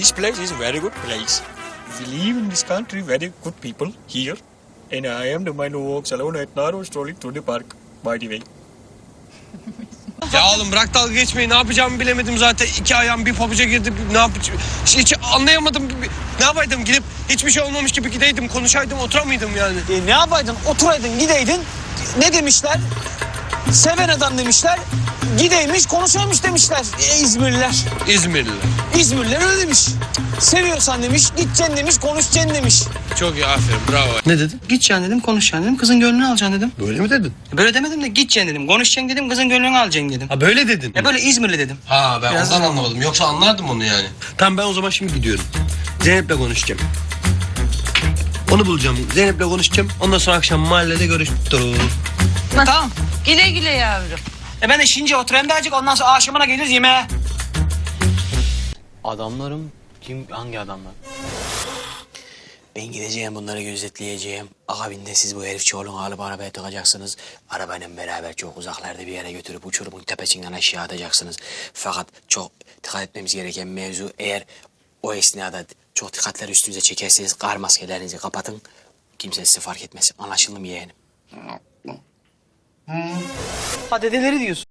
This place is a very good place. We live in this country, very good people here. And I am the man who walks alone at narrow strolling through the park, by the way. Ya oğlum bırak dalga geçmeyi ne yapacağımı bilemedim zaten. İki ayağım bir pabuca girdi. Ne yapacağım? Hiç, hiç anlayamadım. Ne yapaydım gidip hiçbir şey olmamış gibi gideydim konuşaydım oturamaydım yani. E, ne yapaydın? Oturaydın, gideydin. Ne demişler? Seven adam demişler. Gideymiş, konuşaymış demişler e, İzmirliler. İzmirliler. İzmirliler öyle demiş. Seviyorsan demiş, gideceksin demiş, konuşacaksın demiş. Çok iyi aferin bravo. Ne dedin? Gideceksin dedim, konuşacaksın dedim, kızın gönlünü alacaksın dedim. Böyle mi dedin? Böyle demedim de gideceksin dedim, konuşacaksın dedim, kızın gönlünü alacaksın dedim. Ha böyle dedin. Ya böyle İzmirli dedim. Ha ben Biraz ondan anlamadım. Yoksa anlardım onu yani. Tamam ben o zaman şimdi gidiyorum. Zeynep'le konuşacağım. Onu bulacağım. Zeynep'le konuşacağım. Ondan sonra akşam mahallede görüşürüz. Tamam. Güle güle yavrum. E ben de şimdi oturayım da azıcık ondan sonra akşamına geliriz yemeğe. Adamlarım kim hangi adamlar? Ben gideceğim bunları gözetleyeceğim. Akabinde siz bu herif çoğulunu alıp arabaya tıkacaksınız. Arabayla beraber çok uzaklarda bir yere götürüp uçurumun tepesinden aşağı atacaksınız. Fakat çok dikkat etmemiz gereken mevzu eğer o esnada çok dikkatler üstünüze çekerseniz kar maskelerinizi kapatın. Kimse sizi fark etmez. Anlaşıldı mı yeğenim? Ha dedeleri diyorsun.